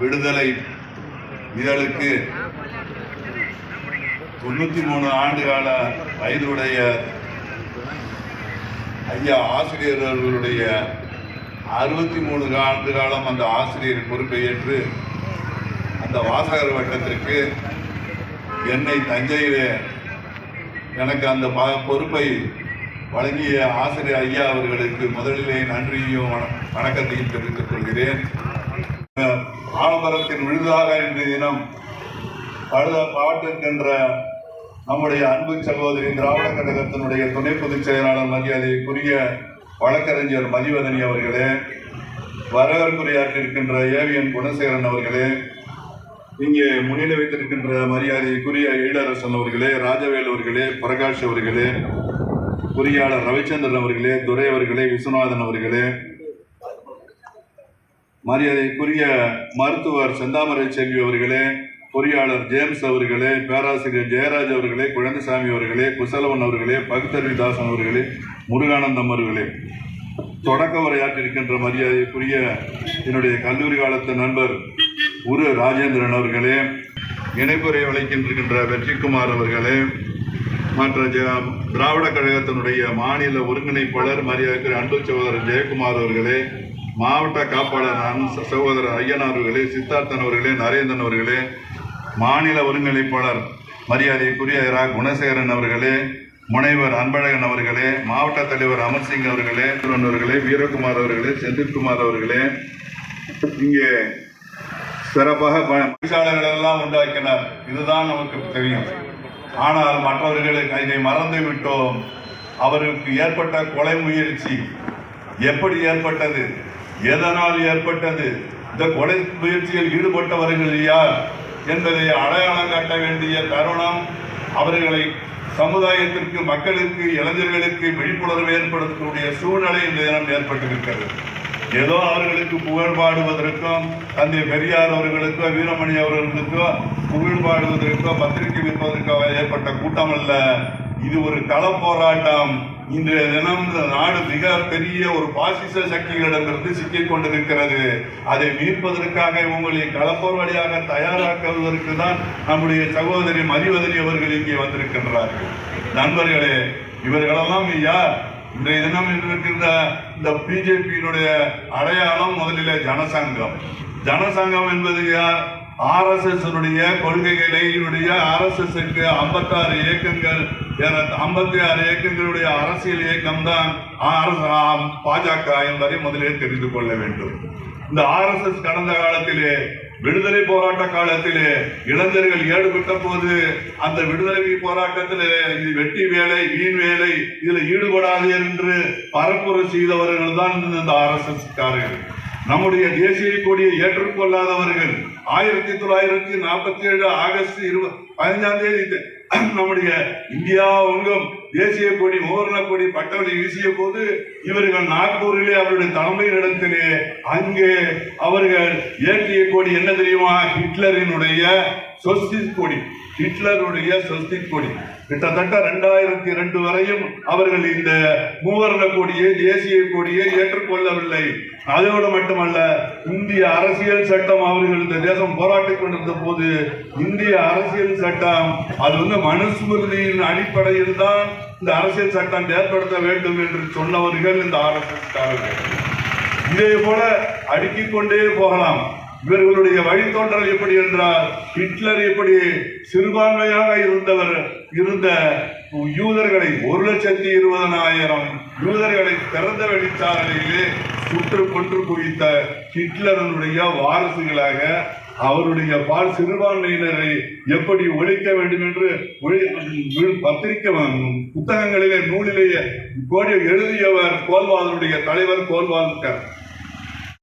விடுதலை இதழுக்கு தொண்ணூத்தி மூணு ஆண்டு கால வயதுடைய ஐயா ஆசிரியர் அவர்களுடைய அறுபத்தி மூணு ஆண்டு காலம் அந்த ஆசிரியர் பொறுப்பை ஏற்று அந்த வாசகர் வட்டத்திற்கு என்னை தஞ்சையிலே எனக்கு அந்த ப- பொறுப்பை வழங்கிய ஆசிரியர் ஐயா அவர்களுக்கு முதலிலே நன்றியையும் வணக்கத்தையும் தெரிவித்துக் கொள்கிறேன். அஹ், ஆலமரத்தின் விழுதாக இன்று தினம் பழுத பாவட்டிருக்கின்ற நம்முடைய அன்பு சகோதரி திராவிட கழகத்தினுடைய துணை பொதுச் செயலாளர் மரியாதைக்குரிய வழக்கறிஞர் மதிவதனி அவர்களே வரவேற்புரையாற்றிருக்கின்ற ஏவிஎன் குணசேகரன் அவர்களே இங்கே முன்னிலை வைத்திருக்கின்ற மரியாதைக்குரிய ஈழரசன் அவர்களே ராஜவேல் அவர்களே பிரகாஷ் அவர்களே பொறியாளர் ரவிச்சந்திரன் அவர்களே துரை அவர்களே விஸ்வநாதன் அவர்களே மரியாதைக்குரிய மருத்துவர் செந்தாமரை செல்வி அவர்களே பொறியாளர் ஜேம்ஸ் அவர்களே பேராசிரியர் ஜெயராஜ் அவர்களே குழந்தைசாமி அவர்களே குசலவன் அவர்களே பகுத்தறிவிதாசன் அவர்களே முருகானந்தம் அவர்களே. தொடக்க உரையாற்றிருக்கின்ற மரியாதைக்குரிய என்னுடைய கல்லூரி காலத்து நண்பர் உரு ராஜேந்திரன் அவர்களே இணைப்புரை வளைக்கின்றிருக்கின்ற வெற்றிக்குமார் அவர்களே மற்ற ஜ- திராவிட கழகத்தினுடைய மாநில ஒருங்கிணைப்பாளர் மரியாதைக்குரிய அன்பு சகோதரர் ஜெயக்குமார் அவர்களே மாவட்ட காப்பாளர் அன் சகோதரர் ஐயனார் அவர்களே சித்தார்த்தன் அவர்களே நரேந்திரன் அவர்களே மாநில ஒருங்கிணைப்பாளர் மரியாதைக்குரிய ரா குணசேகரன் அவர்களே முனைவர் அன்பழகன் அவர்களே மாவட்ட தலைவர் அமர்சிங் அவர்களே அவர்களே வீரகுமார் அவர்களே செந்தில்குமார் அவர்களே இங்கே சிறப்பாக பயிற்சியாளர்கள் எல்லாம் உண்டாக்கினார். இதுதான் நமக்கு தெரியும். ஆனால் மற்றவர்களுக்கு இதை மறந்து விட்டோம். அவருக்கு ஏற்பட்ட கொலை முயற்சி எப்படி ஏற்பட்டது? எதனால் ஏற்பட்டது? இந்த கொலை முயற்சியில் ஈடுபட்டவர்கள் யார் என்பதை அடையாளம் காட்ட வேண்டிய தருணம் அவர்களை சமுதாயத்திற்கு மக்களுக்கு இளைஞர்களுக்கு விழிப்புணர்வு ஏற்படுத்தக்கூடிய சூழ்நிலை இந்த தினம் ஏற்பட்டிருக்கிறது. ஏதோ அவர்களுக்கு புகழ் பாடுவதற்கும் தந்தை பெரியார் அவர்களுக்கோ வீரமணி அவர்களுக்கோ புகழ் பாடுவதற்கோ பத்திரிகை விற்பதற்கோ ஏற்பட்ட கூட்டம் அல்ல. இது ஒரு கள போராட்டம் இன்றைய தினம் இந்த நாடு மிக பெரிய ஒரு பாசிச சக்திகளிடமிருந்து சிக்கிக் கொண்டிருக்கிறது. அதை மீட்பதற்காக உங்களை களப்போராளியாக தயாராக்குவதற்கு தான் நம்முடைய சகோதரி மதிவதனி அவர்கள் இங்கே வந்திருக்கின்றார்கள். நண்பர்களே இவர்களெல்லாம் யார்? இன்றைய தினம் இருக்கின்ற இந்த பிஜேபியினுடைய அடையாளம் முதலிலே ஜனசங்கம். ஜனசங்கம் என்பது யார்? ஆர்எஸ்எஸ்னுடைய கொள்கைகளினுடைய ஆர்எஸ்எஸ் ஐம்பத்தாறு இயக்கங்கள் ஐம்பத்தி ஆறு இயக்கங்களுடைய அரசியல் இயக்கம் தான் பாஜக என்பதை முதலில் தெரிந்து கொள்ள வேண்டும். இந்த ஆர்எஸ்எஸ் கடந்த காலத்திலே விடுதலை போராட்ட காலத்திலே இளைஞர்கள் ஈடுபட்ட போது அந்த விடுதலை போராட்டத்திலே இது வெட்டி வேலை வீண் வேலை இதில் ஈடுபடாது என்று பரப்புரை செய்தவர்கள் தான் இந்த ஆர்எஸ்எஸ் காரர்கள் நம்முடைய தேசிய கொடியை ஏற்றுக்கொள்ளாதவர்கள் ஆயிரத்தி தொள்ளாயிரத்தி நாற்பத்தி ஏழு ஆகஸ்ட் இருபது பதினஞ்சாம் தேதி நம்முடைய இந்தியா ஒங்கும் தேசிய கொடி மூவர்ண கொடி பட்டவரை வீசிய போது இவர்கள் நாக்பூரிலே அவருடைய தலைமை இடத்திலே அங்கே அவர்கள் ஏற்றிய கொடி என்ன தெரியுமா? ஹிட்லரினுடைய சொஸ்திக் கொடி. ஹிட்லருடைய சொஸ்திக் கொடி. கிட்டத்தட்ட ரெண்டாயிரத்தி ரெண்டு வரையும் அவர்கள் இந்த மூவர்ண கொடியை தேசிய கொடியை ஏற்றுக்கொள்ளவில்லை. அதோடு மட்டுமல்ல இந்திய அரசியல் சட்டம் அவர்கள் இந்த தேசம் போராட்டிக் கொண்டிருந்த போது இந்திய அரசியல் சட்டம் அது வந்து மனுஸ்மிருதியின் அடிப்படையில் தான் இந்த அரசியல் சட்டம் ஏற்படுத்த வேண்டும் என்று சொன்னவர்கள் இந்த ஆர்எஸ்எஸ் இதே போல அடுக்கிக் கொண்டே போகலாம். இவர்களுடைய வழித்தோன்றல் எப்படி என்றால் ஹிட்லர் எப்படி சிறுபான்மையாக இருந்தவர் இருந்த யூதர்களை ஒரு லட்சத்தி இருபதனாயிரம் யூதர்களை திறந்த வெளிச்சாலையிலே சுற்று கொன்று குவித்த ஹிட்லருடைய வாரிசுகளாக அவருடைய பால் சிறுபான்மையினரை எப்படி ஒழிக்க வேண்டும் என்று ஒழி- புத்தகங்களிலே நூலிலேயே கோடி எழுதியவர் கோல்வாதனுடைய தலைவர் கோல்வாதுக்கார்